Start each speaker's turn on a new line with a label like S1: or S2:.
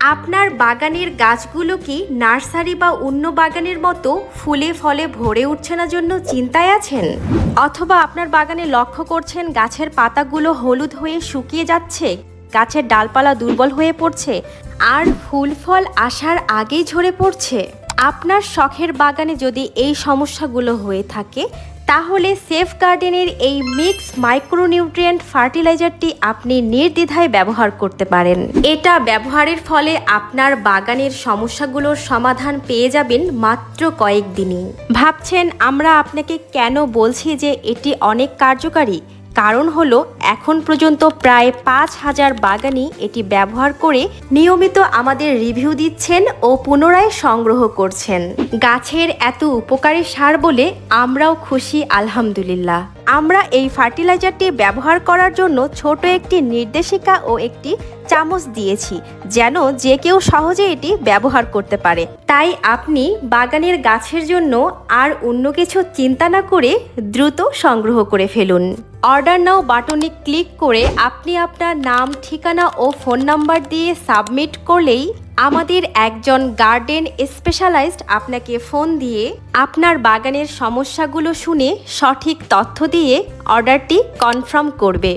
S1: আপনার বাগানের গাছগুলো কি নার্সারি বা অন্য বাগানের মতো ফুলে ফলে ভরে উঠছে না জন্য চিন্তায় আছেন? অথবা আপনার বাগানে লক্ষ্য করছেন গাছের পাতাগুলো হলুদ হয়ে শুকিয়ে যাচ্ছে, গাছের ডালপালা দুর্বল হয়ে পড়ছে, আর ফুল ফল আসার আগেই ঝরে পড়ছে। আপনার শখের বাগানে যদি এই সমস্যাগুলো হয়ে থাকে তাহলে সেফ গার্ডেনের এই মিক্স মাইক্রোনিউট্রিয়েন্ট ফার্টিলাইজারটি আপনি নির্দ্বিধায় ব্যবহার করতে পারেন। এটা ব্যবহারের ফলে আপনার বাগানের সমস্যাগুলোর সমাধান পেয়ে যাবেন মাত্র কয়েক দিনই ভাবছেন, আমরা আপনাকে কেন বলছি যে এটি অনেক কার্যকারী? কারণ হলো, এখন পর্যন্ত প্রায় পাঁচ হাজার বাগানি এটি ব্যবহার করে নিয়মিত আমাদের রিভিউ দিচ্ছেন ও পুনরায় সংগ্রহ করছেন। গাছের এত উপকারী সার বলে আমরাও খুশি, আলহামদুলিল্লাহ। আমরা এই ফার্টিলাইজারটি ব্যবহার করার জন্য ছোট একটি নির্দেশিকা ও একটি চামচ দিয়েছি, যেন যে কেউ সহজে এটি ব্যবহার করতে পারে। তাই আপনি বাগানের গাছের জন্য আর অন্য কিছু চিন্তা না করে দ্রুত সংগ্রহ করে ফেলুন। অর্ডার নাও বাটনে ক্লিক করে আপনি আপনার নাম, ঠিকানা ও ফোন নাম্বার দিয়ে সাবমিট করলেই আমাদের একজন গার্ডেন স্পেশালাইজড আপনাকে ফোন দিয়ে আপনার বাগানের সমস্যাগুলো শুনে সঠিক তথ্য দিয়ে অর্ডারটি কনফার্ম করবে।